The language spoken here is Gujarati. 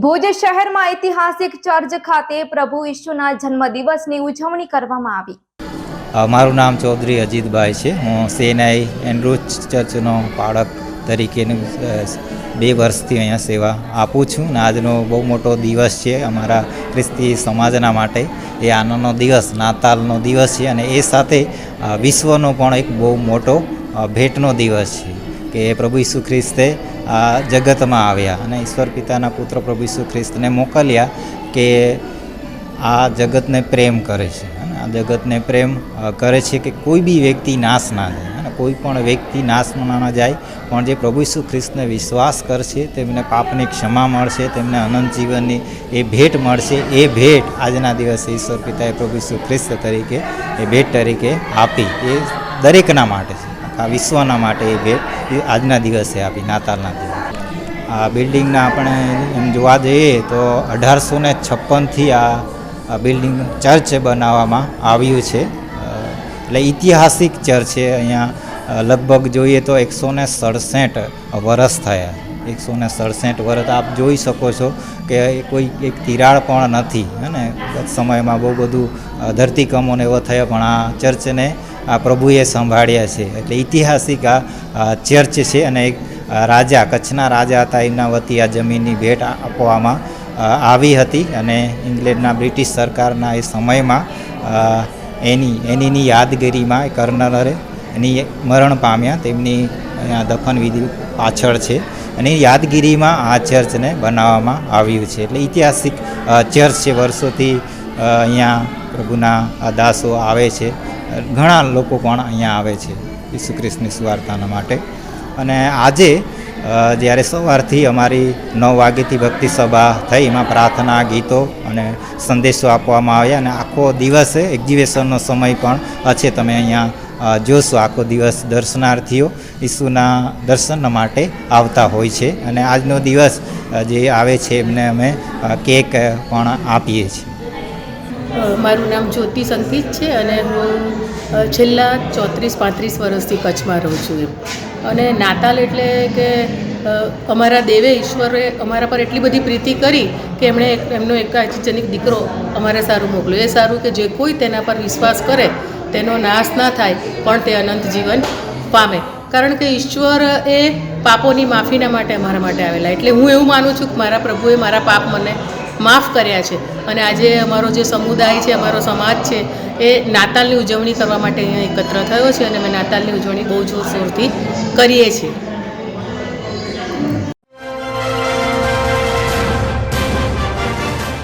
ભુજ શહેરમાં ઐતિહાસિક ચર્ચ ખાતે પ્રભુ ઈશુના જન્મદિવસની ઉજવણી કરવામાં આવી. મારું નામ ચૌધરી અજીતભાઈ છે. હું સેનાઈ એન્ડ્રુજ ચર્ચનો પાળક તરીકેનું બે વર્ષથી અહીંયા સેવા આપું છું ને આજનો બહુ મોટો દિવસ છે અમારા ખ્રિસ્તી સમાજના માટે. એ આનંદનો દિવસ, નાતાલનો દિવસ છે અને એ સાથે વિશ્વનો પણ એક બહુ મોટો ભેટનો દિવસ છે. કે પ્રભુ ઈસુ ખ્રિસ્તે આ જગતમાં આવ્યા અને ઈશ્વર પિતાના પુત્ર પ્રભુ ઈસુ ખ્રિસ્તને મોકલ્યા કે આ જગતને પ્રેમ કરે છે. અને આ જગતને પ્રેમ કરે છે કે કોઈ બી વ્યક્તિ નાશ ના જાય. અને કોઈ પણ વ્યક્તિ નાશમાં ના જાય, પણ જે પ્રભુ ઈસુ ખ્રિસ્તને વિશ્વાસ કરશે, તેમને પાપની ક્ષમા મળશે, તેમને અનંત જીવનની એ ભેટ મળશે. એ ભેટ આજના દિવસે ઈશ્વર પિતાએ પ્રભુ ઈસુ ખ્રિસ્ત તરીકે, એ ભેટ તરીકે આપી. એ દરેકના માટે છે. આખા વિશ્વના માટે એ ભેટ આજના દિવસે આપી, નાતાલના દિવસે. આ બિલ્ડિંગના આપણે એમ જોવા જઈએ તો અઢારસો ને છપ્પનથી આ આ બિલ્ડિંગ ચર્ચ બનાવવામાં આવ્યું છે. એટલે ઐતિહાસિક ચર્ચ છે અહીંયા. લગભગ જોઈએ તો એકસો ને સડસઠ વરસ થયા. એકસો ને સડસઠ વર્ષ આપ જોઈ શકો છો કે કોઈ એક તિરાડ પણ નથી અને સમયમાં બહુ બધું ધરતીકમોને એવો થયો, પણ આ ચર્ચને આ પ્રભુએ સંભાળ્યા છે. એટલે ઐતિહાસિક આ ચર્ચ છે અને એક રાજા, કચ્છના રાજા હતા, એમના વતી આ જમીનની ભેટ આપવામાં આવી હતી અને ઇંગ્લેન્ડના બ્રિટિશ સરકારના એ સમયમાં એની, એનીની યાદગીરીમાં એ કર્નરે એની મરણ પામ્યા. તેમની અહીંયા દફન વિધિ પાછળ છે અને યાદગીરીમાં આ ચર્ચને બનાવવામાં આવ્યું છે. એટલે ઐતિહાસિક ચર્ચ છે. વર્ષોથી અહીંયા પ્રભુના દાસો આવે છે. ઘણા લોકો પણ અહીંયા આવે છે ઈસુ ખ્રિસ્તની સુવાર્તાના માટે. અને આજે જ્યારે સવારથી અમારી નવ વાગ્યાથી ભક્તિ સભા થઈ, એમાં પ્રાર્થના, ગીતો અને સંદેશો આપવામાં આવ્યા અને આખો દિવસ એક્ઝિબિશનનો સમય પણ છે તમે અહીંયા જોશો આખો દિવસ દર્શનાર્થીઓ ઈસુના દર્શન માટે આવતા હોય છે. અને આજનો દિવસ જે આવે છે એમને અમે કેક પણ આપીએ છીએ. મારું નામ જ્યોતિ સંકિત છે અને હું છેલ્લા ચોત્રીસ, પાંત્રીસ વર્ષથી કચ્છમાં રહું છું એમ. અને નાતાલ એટલે કે અમારા દેવે ઈશ્વરે અમારા પર એટલી બધી પ્રીતિ કરી કે એમણે એમનો એકાજનિક દીકરો અમારે સારું મોકલ્યો. એ સારું કે જે કોઈ તેના પર વિશ્વાસ કરે, તેનો નાશ ના થાય, પણ તે અનંત જીવન પામે. કારણ કે ઈશ્વર એ પાપોની માફીના માટે અમારા માટે આવેલા. એટલે હું એવું માનું છું કે મારા પ્રભુએ મારા પાપ મને માફ કર્યા છે. અને આજે અમારો જે સમુદાય છે, અમારો સમાજ છે, એ નાતાલની ઉજવણી કરવા માટે અહીંયા એકત્ર થયો છે અને અમે નાતાલની ઉજવણી બહુ જોરશોરથી કરીએ છીએ.